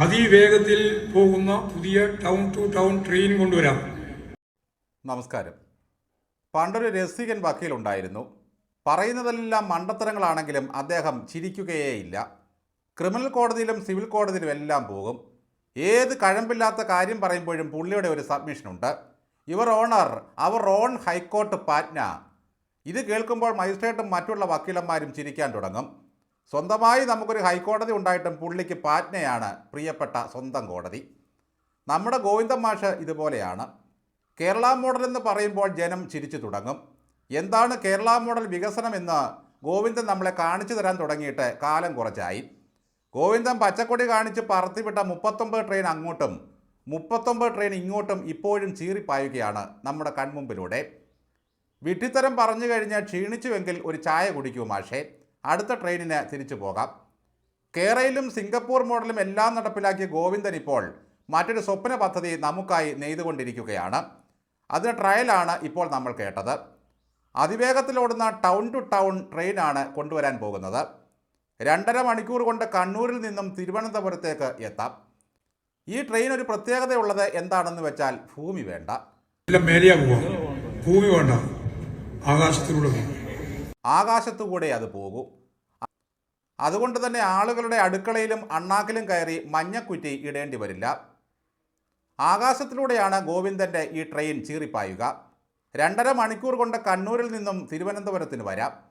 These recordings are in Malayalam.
അതിവേഗത്തിൽ പോകുന്ന പുതിയ ടൗൺ ടു ടൗൺ ട്രെയിൻ കൊണ്ടുവരാം. നമസ്കാരം. പണ്ടൊരു രസികൻ വക്കീലുണ്ടായിരുന്നു. പറയുന്നതെല്ലാം മണ്ടത്തരങ്ങളാണെങ്കിലും അദ്ദേഹം ചിരിക്കുകയേയില്ല. ക്രിമിനൽ കോടതിയിലും സിവിൽ കോടതിയിലും എല്ലാം പോകും. ഏത് കഴമ്പില്ലാത്ത കാര്യം പറയുമ്പോഴും പുള്ളിയുടെ ഒരു സബ്മിഷനുണ്ട്. Your honour our own high court Patna. ഇത് കേൾക്കുമ്പോൾ മജിസ്ട്രേറ്റും മറ്റുള്ള വക്കീലന്മാരും ചിരിക്കാൻ തുടങ്ങും. സ്വന്തമായി നമുക്കൊരു ഹൈക്കോടതി ഉണ്ടായിട്ടും പുള്ളിക്ക് പാറ്റ്നയാണ് പ്രിയപ്പെട്ട സ്വന്തം കോടതി. നമ്മുടെ ഗോവിന്ദൻ മാഷ് ഇതുപോലെയാണ്. കേരള മോഡൽ എന്ന് പറയുമ്പോൾ ജനം ചിരിച്ചു തുടങ്ങും. എന്താണ് കേരള മോഡൽ വികസനം എന്ന് ഗോവിന്ദൻ നമ്മളെ കാണിച്ചു തരാൻ തുടങ്ങിയിട്ട് കാലം കുറച്ചായി. ഗോവിന്ദൻ പച്ചക്കൊടി കാണിച്ച് പറത്തിവിട്ട മുപ്പത്തൊമ്പത് ട്രെയിൻ അങ്ങോട്ടും മുപ്പത്തൊമ്പത് ട്രെയിൻ ഇങ്ങോട്ടും ഇപ്പോഴും ചീറിപ്പായുകയാണ് നമ്മുടെ കൺമുമ്പിലൂടെ. വിട്ടിത്തരം പറഞ്ഞു കഴിഞ്ഞാൽ ക്ഷീണിച്ചുവെങ്കിൽ ഒരു ചായ കുടിക്കൂ മാഷേ. അടുത്ത ട്രെയിനിന് തിരിച്ചു പോകാം. കേരളയിലും സിംഗപ്പൂർ മോഡലും എല്ലാം നടപ്പിലാക്കിയ ഗോവിന്ദൻ ഇപ്പോൾ മറ്റൊരു സ്വപ്ന പദ്ധതി നമുക്കായി നെയ്തുകൊണ്ടിരിക്കുകയാണ്. അതിന് ട്രയലാണ് ഇപ്പോൾ നമ്മൾ കേട്ടത്. അതിവേഗത്തിലോടുന്ന ടൗൺ ടു ടൗൺ ട്രെയിനാണ് കൊണ്ടുവരാൻ പോകുന്നത്. രണ്ടര മണിക്കൂർ കൊണ്ട് കണ്ണൂരിൽ നിന്നും തിരുവനന്തപുരത്തേക്ക് എത്താം. ഈ ട്രെയിൻ ഒരു പ്രത്യേകതയുള്ളത് എന്താണെന്ന് വെച്ചാൽ ഭൂമി വേണ്ട. ഭൂമി വേണ്ട. ആകാശത്തിലൂടെ ആകാശത്തുകൂടെ അത് പോകൂ. അതുകൊണ്ട് തന്നെ ആളുകളുടെ അടുക്കളയിലും അണ്ണാക്കിലും കയറി മഞ്ഞക്കുറ്റി ഇടേണ്ടി വരില്ല. ആകാശത്തിലൂടെയാണ് ഗോവിന്ദന്റെ ഈ ട്രെയിൻ ചീറിപ്പായുക. രണ്ടര മണിക്കൂർ കൊണ്ട് കണ്ണൂരിൽ നിന്നും തിരുവനന്തപുരത്തിന് വരാം.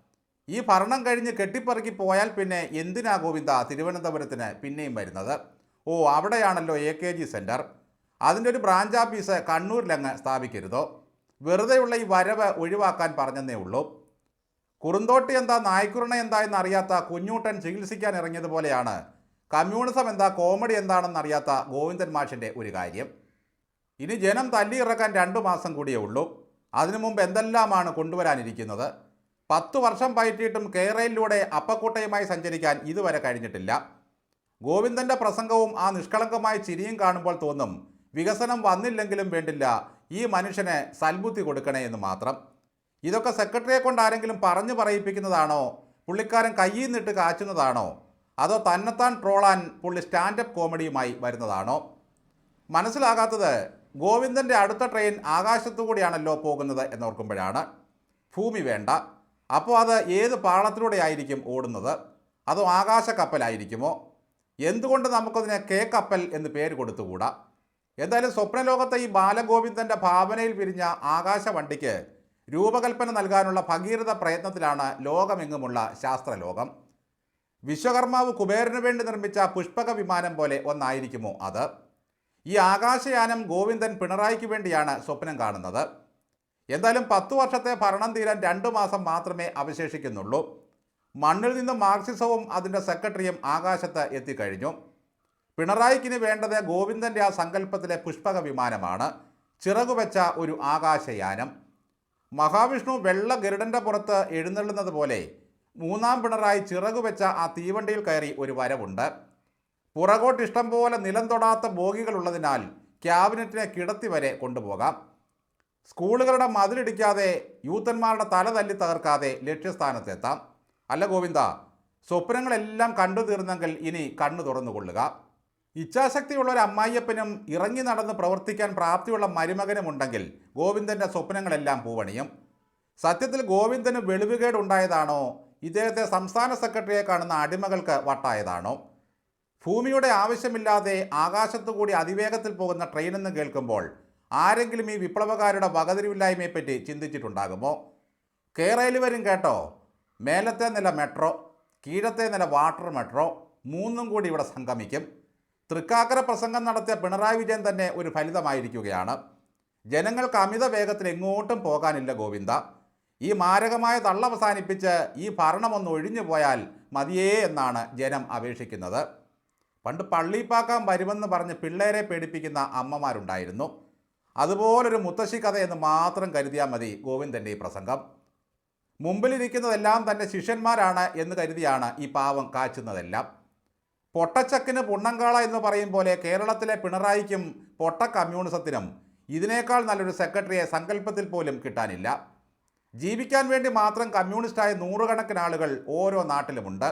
ഈ ഭരണം കഴിഞ്ഞ് കെട്ടിപ്പറക്കി പോയാൽ പിന്നെ എന്തിനാ ഗോവിന്ദ തിരുവനന്തപുരത്തിന് പിന്നെയും വരുന്നത്? ഓ അവിടെയാണല്ലോ എ കെ ജി സെന്റർ അതിന്റെ ഒരു ബ്രാഞ്ച് ഓഫീസ് കണ്ണൂരിലങ്ങ് സ്ഥാപിക്കരുതോ? വെറുതെയുള്ള ഈ വരവ് ഒഴിവാക്കാൻ പറഞ്ഞെന്നേ ഉള്ളൂ. കുറുന്തോട്ടി എന്താ നായ്ക്കുറുണ എന്താ എന്നറിയാത്ത കുഞ്ഞൂട്ടൻ ചികിത്സിക്കാൻ ഇറങ്ങിയതുപോലെയാണ് കമ്മ്യൂണിസം എന്താ കോമഡി എന്താണെന്ന് അറിയാത്ത ഗോവിന്ദൻ മാഷിന്റെ ഒരു കാര്യം. ഇനി ജനം തല്ലി ഇറക്കാൻ രണ്ടു മാസം കൂടിയേ ഉള്ളൂ. അതിനു മുമ്പ് എന്തെല്ലാമാണ് കൊണ്ടുവരാനിരിക്കുന്നത്? പത്ത് വർഷം പയറ്റിയിട്ടും കേരളയിലൂടെ അപ്പക്കൂട്ടയുമായി സഞ്ചരിക്കാൻ ഇതുവരെ കഴിഞ്ഞിട്ടില്ല. ഗോവിന്ദന്റെ പ്രസംഗവും ആ നിഷ്കളങ്കമായ ചിരിയും കാണുമ്പോൾ തോന്നും വികസനം വന്നില്ലെങ്കിലും വേണ്ടില്ല ഈ മനുഷ്യനെ സൽബുദ്ധി കൊടുക്കണേ എന്ന് മാത്രം. ഇതൊക്കെ സെക്രട്ടറിയെ കൊണ്ട് ആരെങ്കിലും പറഞ്ഞു പറയിപ്പിക്കുന്നതാണോ? പുള്ളിക്കാരൻ കയ്യിൽ നിന്നിട്ട് കാച്ചുന്നതാണോ? അതോ തന്നെത്താൻ ട്രോളാൻ പുള്ളി സ്റ്റാൻഡപ്പ് കോമഡിയുമായി വരുന്നതാണോ? മനസ്സിലാകാത്തത് ഗോവിന്ദന്റെ അടുത്ത ട്രെയിൻ ആകാശത്തുകൂടിയാണല്ലോ പോകുന്നത് എന്നോർക്കുമ്പോഴാണ്. ഭൂമി വേണ്ട. അപ്പോൾ അത് ഏത് പാളത്തിലൂടെ ആയിരിക്കും ഓടുന്നത്? അതോ ആകാശ കപ്പലായിരിക്കുമോ എന്തുകൊണ്ട് നമുക്കതിന് കെ കപ്പൽ എന്ന് പേര് കൊടുത്തുകൂടാ? എന്തായാലും സ്വപ്നലോകത്തെ ഈ ബാലഗോവിന്ദന്റെ ഭാവനയിൽ വിരിഞ്ഞ ആകാശ വണ്ടിക്ക് രൂപകൽപ്പന നൽകാനുള്ള ഭഗീരഥ പ്രയത്നത്തിലാണ് ലോകമെങ്ങുമുള്ള ശാസ്ത്രലോകം. വിശ്വകർമാവ് കുബേരനു വേണ്ടി നിർമ്മിച്ച പുഷ്പക വിമാനം പോലെ ഒന്നായിരിക്കുമോ അത്? ഈ ആകാശയാനം ഗോവിന്ദൻ പിണറായിക്ക് വേണ്ടിയാണ് സ്വപ്നം കാണുന്നത്. എന്തായാലും പത്തു വർഷത്തെ ഭരണം തീരാൻ രണ്ടു മാസം മാത്രമേ അവശേഷിക്കുന്നുള്ളൂ. മണ്ണിൽ നിന്ന് മാർക്സിസവും അതിന്റെ സെക്രട്ടറിയും ആകാശത്ത് എത്തിക്കഴിഞ്ഞു. പിണറായിക്കിന് വേണ്ടത് ഗോവിന്ദന്റെ ആ സങ്കല്പത്തിലെ പുഷ്പക വിമാനമാണ് ചിറകുവെച്ച ഒരു ആകാശയാനം. മഹാവിഷ്ണു വെള്ള ഗരുഡന്റെ പുറത്ത് എഴുന്നള്ളുന്നത് പോലെ മൂന്നാം പിണറായി ചിറകു വെച്ച ആ തീവണ്ടിയിൽ കയറി ഒരു വരവുണ്ട്. പുറകോട്ട് ഇഷ്ടം പോലെ നിലം തൊടാത്ത ബോഗികളുള്ളതിനാൽ ക്യാബിനറ്റിനെ കിടത്തി വരെ കൊണ്ടുപോകാം. സ്കൂളുകളുടെ മതിലിടിക്കാതെ യൂത്തന്മാരുടെ തല തല്ലി തകർക്കാതെ ലക്ഷ്യസ്ഥാനത്തെത്താം. അല്ല ഗോവിന്ദ സ്വപ്നങ്ങളെല്ലാം കണ്ടു തീർന്നെങ്കിൽ ഇനി കണ്ണു തുറന്നുകൊള്ളുക. ഇച്ഛാശക്തിയുള്ള ഒരു അമ്മായിയപ്പനും ഇറങ്ങി നടന്ന് പ്രവർത്തിക്കാൻ പ്രാപ്തിയുള്ള മരുമകനും ഉണ്ടെങ്കിൽ ഗോവിന്ദന്റെ സ്വപ്നങ്ങളെല്ലാം പൂവണിയും. സത്യത്തിൽ ഗോവിന്ദന് വെളിവുകേട് ഉണ്ടായതാണോ ഇദ്ദേഹത്തെ സംസ്ഥാന സെക്രട്ടറിയെ കാണുന്ന അടിമകൾക്ക് വട്ടായതാണോ? ഭൂമിയുടെ ആവശ്യമില്ലാതെ ആകാശത്തുകൂടി അതിവേഗത്തിൽ പോകുന്ന ട്രെയിനെന്ന് കേൾക്കുമ്പോൾ ആരെങ്കിലും ഈ വിപ്ലവകാരുടെ വകതിരിവില്ലായ്മയെപ്പറ്റി ചിന്തിച്ചിട്ടുണ്ടാകുമോ? കേരളയിൽ വരും കേട്ടോ. മേലത്തെ നില മെട്രോ കീഴത്തെ നില വാട്ടർ മെട്രോ മൂന്നും കൂടി ഇവിടെ സംഗമിക്കും. തൃക്കാക്കര പ്രസംഗം നടത്തിയ പിണറായി വിജയൻ തന്നെ ഒരു ഫലിതമായിരിക്കുകയാണ്. ജനങ്ങൾക്ക് അമിത വേഗത്തിൽ എങ്ങോട്ടും പോകാനില്ല ഗോവിന്ദ. ഈ മാരകമായ തള്ളവസാനിപ്പിച്ച് ഈ ഭരണമൊന്ന് ഒഴിഞ്ഞു പോയാൽ മതിയേ എന്നാണ് ജനം അപേക്ഷിക്കുന്നത്. പണ്ട് പള്ളിപ്പാക്കാൻ വരുമെന്ന് പറഞ്ഞ് പിള്ളേരെ പേടിപ്പിക്കുന്ന അമ്മമാരുണ്ടായിരുന്നു. അതുപോലൊരു മുത്തശ്ശി കഥ എന്ന് മാത്രം കരുതിയാൽ മതി ഗോവിന്ദന്റെ ഈ പ്രസംഗം. മുമ്പിലിരിക്കുന്നതെല്ലാം തന്റെ ശിഷ്യന്മാരാണ് എന്ന് കരുതിയാണ് ഈ പാവം കാച്ചുന്നതെല്ലാം. പൊട്ടച്ചക്കിന് പുണ്ണങ്കാള എന്ന് പറയും പോലെ കേരളത്തിലെ പിണറായിക്കും പൊട്ട കമ്മ്യൂണിസത്തിനും ഇതിനേക്കാൾ നല്ലൊരു സെക്രട്ടറിയെ സങ്കല്പത്തിൽ പോലും കിട്ടാനില്ല. ജീവിക്കാൻ വേണ്ടി മാത്രം കമ്മ്യൂണിസ്റ്റായ നൂറുകണക്കിന് ആളുകൾ ഓരോ നാട്ടിലുമുണ്ട്.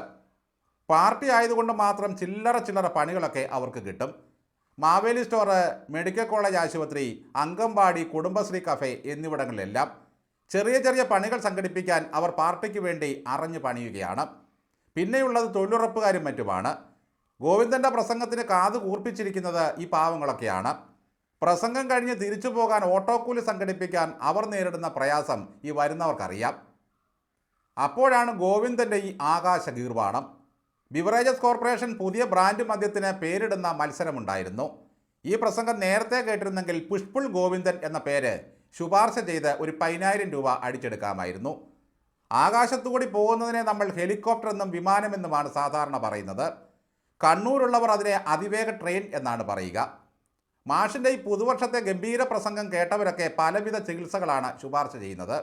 പാർട്ടി ആയതുകൊണ്ട് മാത്രം ചില്ലറ ചില്ലറ പണികളൊക്കെ അവർക്ക് കിട്ടും. മാവേലി സ്റ്റോറ് മെഡിക്കൽ കോളേജ് ആശുപത്രി അങ്കമ്പാടി കുടുംബശ്രീ കഫേ എന്നിവിടങ്ങളിലെല്ലാം ചെറിയ ചെറിയ പണികൾ സംഘടിപ്പിക്കാൻ അവർ പാർട്ടിക്ക് വേണ്ടി അറിഞ്ഞു പണിയുകയാണ്. പിന്നെയുള്ളത് തൊഴിലുറപ്പുകാരും മറ്റുമാണ്. ഗോവിന്ദന്റെ പ്രസംഗത്തിന് കാത് കൂർപ്പിച്ചിരിക്കുന്നത് ഈ പാവങ്ങളൊക്കെയാണ്. പ്രസംഗം കഴിഞ്ഞ് തിരിച്ചു പോകാൻ ഓട്ടോക്കൂലി സംഘടിപ്പിക്കാൻ അവർ നേരിടുന്ന പ്രയാസം ഈ വരുന്നവർക്കറിയാം. അപ്പോഴാണ് ഗോവിന്ദന്റെ ഈ ആകാശ ഗീർവാണം ബിവറേജസ് കോർപ്പറേഷൻ പുതിയ ബ്രാൻഡ് മദ്യത്തിന് പേരിടുന്ന മത്സരമുണ്ടായിരുന്നു. ഈ പ്രസംഗം നേരത്തെ കേട്ടിരുന്നെങ്കിൽ പുഷ്പുൾ ഗോവിന്ദൻ എന്ന പേര് ശുപാർശ ചെയ്ത് ഒരു പതിനായിരം രൂപ അടിച്ചെടുക്കാമായിരുന്നു. ആകാശത്തുകൂടി പോകുന്നതിനെ നമ്മൾ ഹെലികോപ്റ്റർ എന്നും വിമാനമെന്നുമാണ് സാധാരണ പറയുന്നത്. കണ്ണൂരുള്ളവർ അതിനെ അതിവേഗ ട്രെയിൻ എന്നാണ് പറയുക. മാഷിന്റെ ഈ പുതുവർഷത്തെ ഗംഭീര പ്രസംഗം കേട്ടവരൊക്കെ പലവിധ ചികിത്സകളാണ് ശുപാർശ ചെയ്യുന്നത്.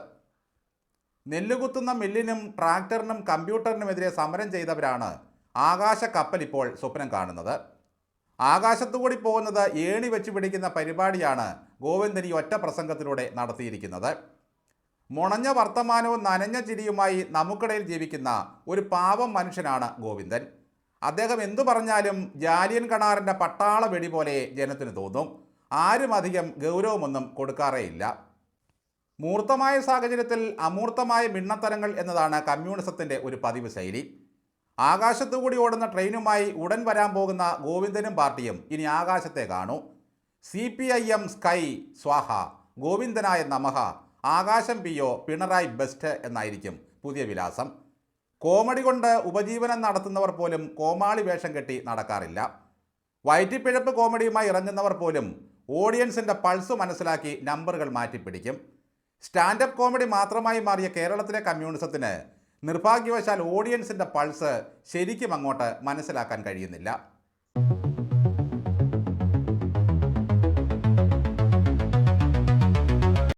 നെല്ലുകുത്തുന്ന മില്ലിനും ട്രാക്ടറിനും കമ്പ്യൂട്ടറിനുമെതിരെ സമരം ചെയ്തവരാണ് ആകാശ കപ്പൽ ഇപ്പോൾ സ്വപ്നം കാണുന്നത്. ആകാശത്തുകൂടി പോകുന്നത് ഏണി വെച്ച് പിടിക്കുന്ന പരിപാടിയാണ് ഗോവിന്ദൻ ഈ ഒറ്റ പ്രസംഗത്തിലൂടെ നടത്തിയിരിക്കുന്നത്. മുണഞ്ഞ വർത്തമാനവും നനഞ്ഞ ചിരിയുമായി നമുക്കിടയിൽ ജീവിക്കുന്ന ഒരു പാവം മനുഷ്യനാണ് ഗോവിന്ദൻ. അദ്ദേഹം എന്തു പറഞ്ഞാലും ജാലിയൻ കണാറിന്റെ പട്ടാള വെടി പോലെ ജനത്തിന് തോന്നും. ആരും അധികം ഗൗരവമൊന്നും കൊടുക്കാറേയില്ല. മൂർത്തമായ സാഹചര്യത്തിൽ അമൂർത്തമായ മിണ്ണത്തരങ്ങൾ എന്നതാണ് കമ്മ്യൂണിസത്തിന്റെ ഒരു പതിവ് ശൈലി. ആകാശത്തുകൂടി ഓടുന്ന ട്രെയിനുമായി ഉടൻ വരാൻ പോകുന്ന ഗോവിന്ദനും പാർട്ടിയും ഇനി ആകാശത്തെ കാണൂ. C P I M sky സ്വാഹ ഗോവിന്ദനായ നമഹ ആകാശം പിയോ പിണറായി ബെസ്റ്റ് എന്നായിരിക്കും പുതിയ വിലാസം. കോമഡി കൊണ്ട് ഉപജീവനം നടത്തുന്നവർ പോലും കോമാളി വേഷം കെട്ടി നടക്കാറില്ല. വയറ്റിപ്പിഴപ്പ് കോമഡിയുമായി ഇറങ്ങുന്നവർ പോലും ഓഡിയൻസിന്റെ പൾസ് മനസ്സിലാക്കി നമ്പറുകൾ മാറ്റിപ്പിടിക്കും. സ്റ്റാൻഡപ്പ് കോമഡി മാത്രമായി മാറിയ കേരളത്തിലെ കമ്മ്യൂണിസത്തിന് നിർഭാഗ്യവശാൽ ഓഡിയൻസിന്റെ പൾസ് ശരിക്കും അങ്ങോട്ട് മനസ്സിലാക്കാൻ കഴിയുന്നില്ല.